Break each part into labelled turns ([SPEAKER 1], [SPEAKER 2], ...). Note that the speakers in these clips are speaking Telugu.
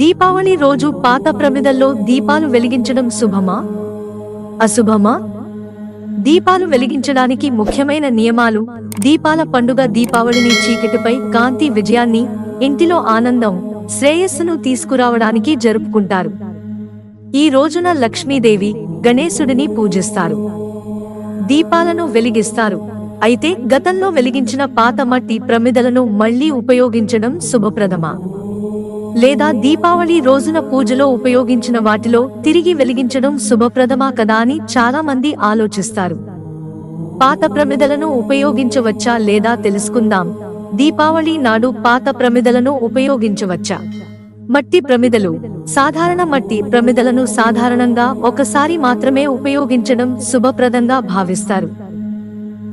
[SPEAKER 1] దీపావళి రోజు పాత ప్రమిదల్లో దీపాలు వెలిగించడం శుభమా? అశుభమా? దీపాలు వెలిగించడానికి ముఖ్యమైన నియమాలు దీపాల పండుగ దీపావళిని చీకటిపై కాంతి విజయాన్ని ఇంటిలో ఆనందం శ్రేయస్సును తీసుకురావడానికి జరుపుకుంటారు. ఈ రోజున లక్ష్మీదేవి గణేశుడిని పూజిస్తారు. దీపాలను వెలిగిస్తారు. అయితే గతంలో వెలిగించిన పాత మట్టి ప్రమిదలను మళ్ళీ ఉపయోగించడం శుభప్రదమా? లేదా దీపావళి రోజున పూజలో ఉపయోగించిన వాటిలో తిరిగి వెలిగించడం శుభప్రదమా కదా అని చాలా మంది ఆలోచిస్తారు. పాత ప్రమిదలను ఉపయోగించవచ్చా లేదా తెలుసుకుందాం. దీపావళి నాడు పాత ప్రమిదలను ఉపయోగించవచ్చా? మట్టి ప్రమిదలు. సాధారణ మట్టి ప్రమిదలను సాధారణంగా ఒకసారి మాత్రమే ఉపయోగించడం శుభప్రదంగా భావిస్తారు.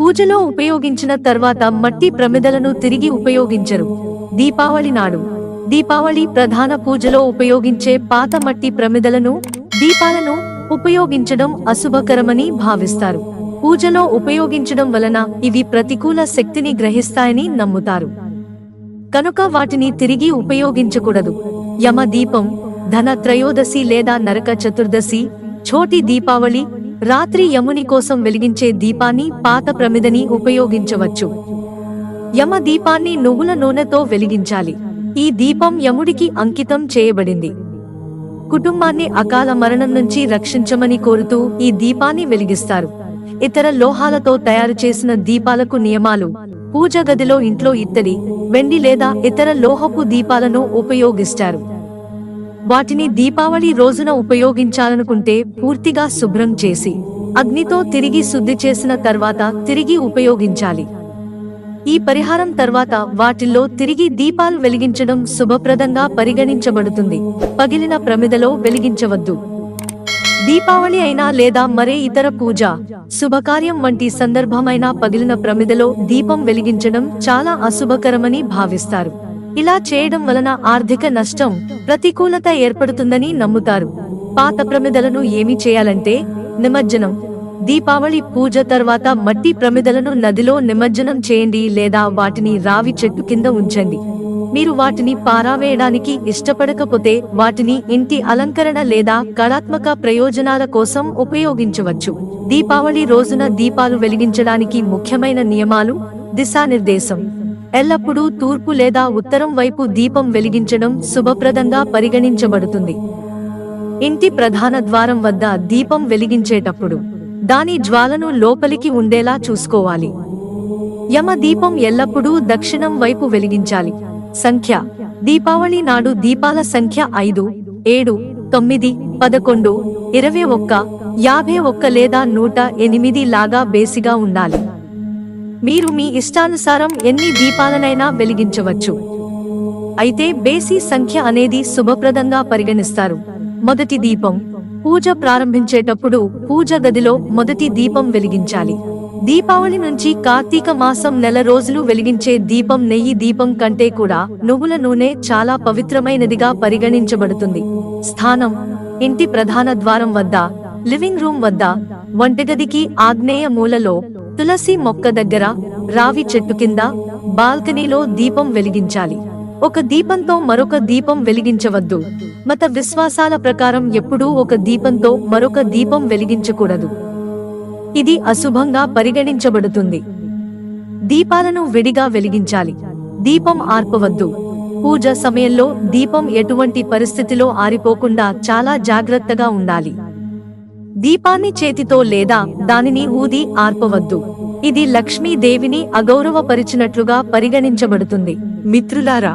[SPEAKER 1] పూజలో ఉపయోగించిన తర్వాత మట్టి ప్రమిదలను తిరిగి ఉపయోగించరు. దీపావళి నాడు. దీపావళి ప్రధాన పూజలో ఉపయోగించే పాత మట్టి ప్రమిదలను దీపాలను ఉపయోగించడం అశుభకరమని భావిస్తారు. పూజలో ఉపయోగించడం వలన ఇవి ప్రతికూల శక్తిని గ్రహిస్తాయని నమ్ముతారు. కనుక వాటిని తిరిగి ఉపయోగించకూడదు. యమ దీపం ధన త్రయోదశి లేదా నరక చతుర్దశి ఛోటి దీపావళి రాత్రి యముని కోసం వెలిగించే దీపాన్ని పాత ప్రమిదని ఉపయోగించవచ్చు. యమ దీపాన్ని నువ్వుల నూనెతో వెలిగించాలి. ఈ దీపం యముడికి అంకితం చేయబడింది. కుటుంబాన్ని అకాల మరణం నుంచి రక్షించమని కోరుతూ ఈ దీపాన్ని వెలిగిస్తారు. ఇతర లోహాలతో తయారు చేసిన దీపాలకు నియమాలు. పూజ గదిలో ఇంట్లో ఇత్తడి వెండి లేదా ఇతర లోహపు దీపాలను ఉపయోగిస్తారు. వాటిని దీపావళి రోజున ఉపయోగించాలనుకుంటే పూర్తిగా శుభ్రం చేసి అగ్నితో తిరిగి శుద్ధి చేసిన తర్వాత తిరిగి ఉపయోగించాలి. ఈ పరిహారం తర్వాత వాటిల్లో తిరిగి దీపాలు వెలిగించడం శుభప్రదంగా పరిగణించబడుతుంది. పగిలిన ప్రమిదలో వెలిగించవద్దు. దీపావళి అయినా లేదా మరే ఇతర పూజ శుభకార్యం వంటి సందర్భమైన పగిలిన ప్రమిదలో దీపం వెలిగించడం చాలా అశుభకరమని భావిస్తారు. ఇలా చేయడం వలన ఆర్థిక నష్టం ప్రతికూలత ఏర్పడుతుందని నమ్ముతారు. పాత ప్రమిదలను ఏమి చేయాలంటే నిమజ్జనం దీపావళి పూజ తర్వాత మట్టి ప్రమిదలను నదిలో నిమజ్జనం చేయండి లేదా వాటిని రావి చెట్టు కింద ఉంచండి. మీరు వాటిని పారావేయడానికి ఇష్టపడకపోతే వాటిని ఇంటి అలంకరణ లేదా కళాత్మక ప్రయోజనాల కోసం ఉపయోగించవచ్చు. దీపావళి రోజున దీపాలు వెలిగించడానికి ముఖ్యమైన నియమాలు దిశానిర్దేశం. ఎల్లప్పుడూ తూర్పు లేదా ఉత్తరం వైపు దీపం వెలిగించడం శుభప్రదంగా పరిగణించబడుతుంది. ఇంటి ప్రధాన ద్వారం వద్ద దీపం వెలిగించేటప్పుడు దాని జ్వాలను లోపలికి ఉండేలా చూసుకోవాలి. యమ దీపం ఎల్లప్పుడూ దక్షిణం వైపు వెలిగించాలి. సంఖ్య. దీపావళి నాడు దీపాల సంఖ్య ఐదు ఏడు తొమ్మిది పదకొండు ఇరవై ఒక్క యాభై ఒక్క లేదా నూట ఎనిమిది లాగా బేసిగా ఉండాలి. మీరు మీ ఇష్టానుసారం ఎన్ని దీపాలనైనా వెలిగించవచ్చు. అయితే బేసి సంఖ్య అనేది శుభప్రదంగా పరిగణిస్తారు. మొదటి దీపం. పూజ ప్రారంభించేటప్పుడు పూజ గదిలో మొదటి దీపం వెలిగించాలి. దీపావళి నుంచి కార్తీక మాసం నెల రోజులు వెలిగించే దీపం నెయ్యి దీపం కంటే కూడా నువ్వుల నూనె చాలా పవిత్రమైనదిగా పరిగణించబడుతుంది. స్థానం ఇంటి ప్రధాన ద్వారం వద్ద లివింగ్ రూమ్ వద్ద వంటగదికి ఆగ్నేయ మూలలో తులసి మొక్క దగ్గర రావి చెట్టు కింద బాల్కనీలో దీపం వెలిగించాలి. ఒక దీపంతో మరొక దీపం వెలిగించవద్దు. మత విశ్వాసాల ప్రకారం ఎప్పుడూ ఒక దీపంతో మరొక దీపం వెలిగించకూడదు. ఇది అశుభంగా పరిగణించబడుతుంది. దీపాలను విడిగా వెలిగించాలి. దీపం ఆర్పవద్దు. పూజ సమయంలో దీపం ఎటువంటి పరిస్థితిలో ఆరిపోకుండా చాలా జాగ్రత్తగా ఉండాలి. దీపాన్ని చేతితో లేదా దానిని ఊది ఆర్పవద్దు. ఇది లక్ష్మీదేవిని అగౌరవపరిచినట్లుగా పరిగణించబడుతుంది. మిత్రులారా